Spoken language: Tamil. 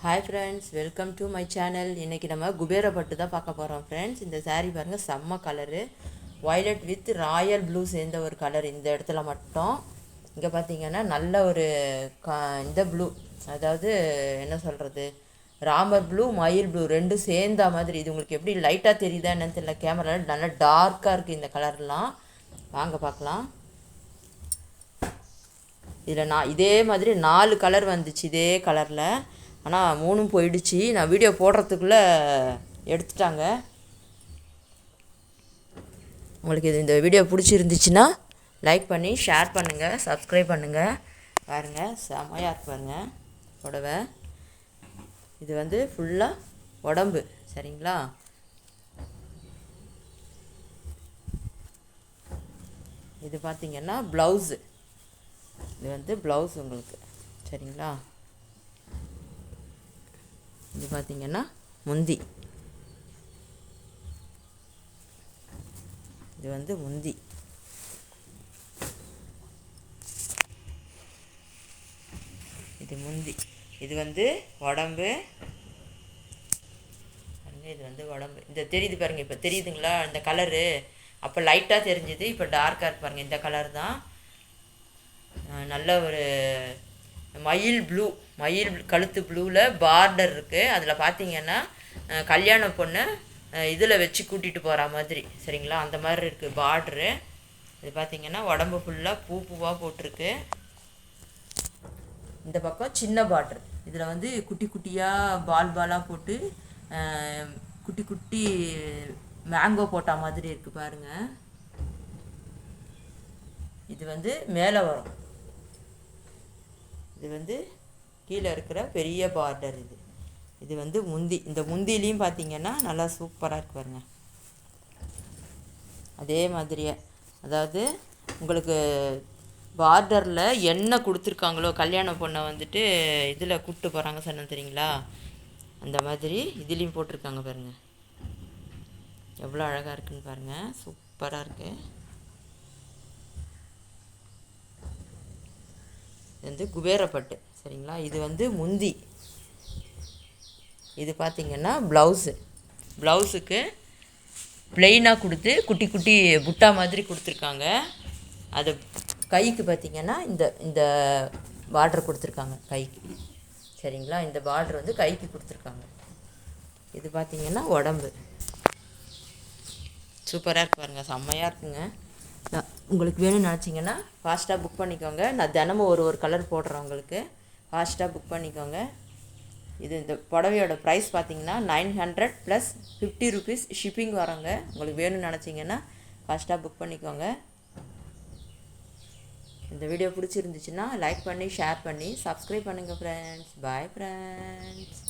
Hi friends welcome to my channel இன்றைக்கி நம்ம குபேர பட்டு தான் பார்க்க போகிறோம் ஃப்ரெண்ட்ஸ் இந்த சாரீ பாருங்கள் செம்ம colour violet with royal blue சேர்ந்த ஒரு கலர் இந்த இடத்துல மட்டும். இங்கே பார்த்தீங்கன்னா நல்ல ஒரு க இந்த ப்ளூ அதாவது என்ன சொல்கிறது ராமர் ப்ளூ மயில் ப்ளூ ரெண்டும் சேர்ந்த மாதிரி. இது உங்களுக்கு எப்படி லைட்டாக தெரியுதா என்னன்னு தெரியல. கேமராவில் நல்லா டார்க்காக இருக்குது இந்த கலர்லாம் வாங்க பார்க்கலாம். இதில் நான் இதே மாதிரி நாலு கலர் வந்துச்சு இதே கலரில் ஆனால் மூணும் போயிடுச்சு. நான் வீடியோ போடுறதுக்குள்ளே எடுத்துட்டாங்க. உங்களுக்கு இது இந்த வீடியோ பிடிச்சிருந்துச்சுன்னா லைக் பண்ணி ஷேர் பண்ணுங்கள் சப்ஸ்கிரைப் பண்ணுங்கள் பாருங்கள் செமையாக இருக்கு புடவை. இது வந்து ஃபுல்லாக உடம்பு சரிங்களா? இது பார்த்திங்கன்னா ப்ளவுஸு இது வந்து ப்ளவுஸ் உங்களுக்கு சரிங்களா? இது பார்த்திங்கன்னா முந்தி. இது வந்து முந்தி. இது முந்தி. இது வந்து உடம்பு. பாருங்க இது வந்து உடம்பு. இந்த தெரியுது பாருங்க இப்போ தெரியுதுங்களா? இந்த கலரு அப்போ லைட்டாக தெரிஞ்சுது இப்போ டார்க்காக இருக்கு இந்த கலர் தான். நல்ல ஒரு மயில் ப்ளூ மயில் கழுத்து ப்ளூவில் பார்டர் இருக்குது அதில் பார்த்தீங்கன்னா கல்யாண பொண்ணு இதில் வச்சு கூட்டிகிட்டு போகிற மாதிரி. சரிங்களா? அந்த மாதிரி இருக்குது பார்ட்ரு இது பார்த்திங்கன்னா உடம்பு ஃபுல்லாக பூ பூவாக போட்டிருக்கு. இந்த பக்கம் சின்ன பார்ட்ரு இதில் வந்து குட்டி குட்டியாக பால் பாலாக போட்டு குட்டி குட்டி மேங்கோ போட்ட மாதிரி இருக்குது பாருங்கள் இது வந்து மேலே வரும். இது வந்து கீழே இருக்கிற பெரிய பார்டர் இது. இது வந்து முந்தி இந்த முந்திலையும் பார்த்தீங்கன்னா நல்லா சூப்பராக இருக்கு பாருங்க. அதே மாதிரியே அதாவது உங்களுக்கு பார்டரில் என்ன கொடுத்துருக்காங்களோ கல்யாண பொண்ணை வந்துட்டு இதில் கூப்பிட்டு போகிறாங்க சொன்ன தெரியுங்களா? அந்த மாதிரி இதுலேயும் போட்டிருக்காங்க பாருங்க. எவ்வளோ அழகாக இருக்குன்னு பாருங்கள் சூப்பராக இருக்குது இது வந்து குபேரப்பட்டு சரிங்களா? இது வந்து முந்தி. இது பார்த்திங்கன்னா ப்ளவுஸு. ப்ளவுஸுக்கு ப்ளெயினாக கொடுத்து குட்டி குட்டி புட்டா மாதிரி கொடுத்துருக்காங்க. அது கைக்கு பார்த்திங்கன்னா இந்த இந்த பார்டர் கொடுத்துருக்காங்க கைக்கு. சரிங்களா? இந்த பார்டர் வந்து கைக்கு கொடுத்துருக்காங்க. இது பார்த்திங்கன்னா உடம்பு. சூப்பராக இருக்கு பாருங்கள் செம்மையாக இருக்குங்க. உங்களுக்கு வேணும்னு நினச்சிங்கன்னா ஃபாஸ்ட்டாக புக் பண்ணிக்கோங்க. நான் தினமும் ஒரு ஒரு கலர் போடுறேன் உங்களுக்கு. ஃபாஸ்ட்டாக புக் பண்ணிக்கோங்க. இது இந்த புடவையோட ப்ரைஸ் பார்த்தீங்கன்னா nine hundred plus fifty rupees shipping வரோங்க. உங்களுக்கு வேணும்னு நினச்சிங்கன்னா ஃபாஸ்ட்டாக புக் பண்ணிக்கோங்க. இந்த வீடியோ பிடிச்சிருந்துச்சுன்னா லைக் பண்ணி ஷேர் பண்ணி சப்ஸ்கிரைப் பண்ணுங்கள் ஃப்ரெண்ட்ஸ் பாய் ஃப்ரெண்ட்ஸ்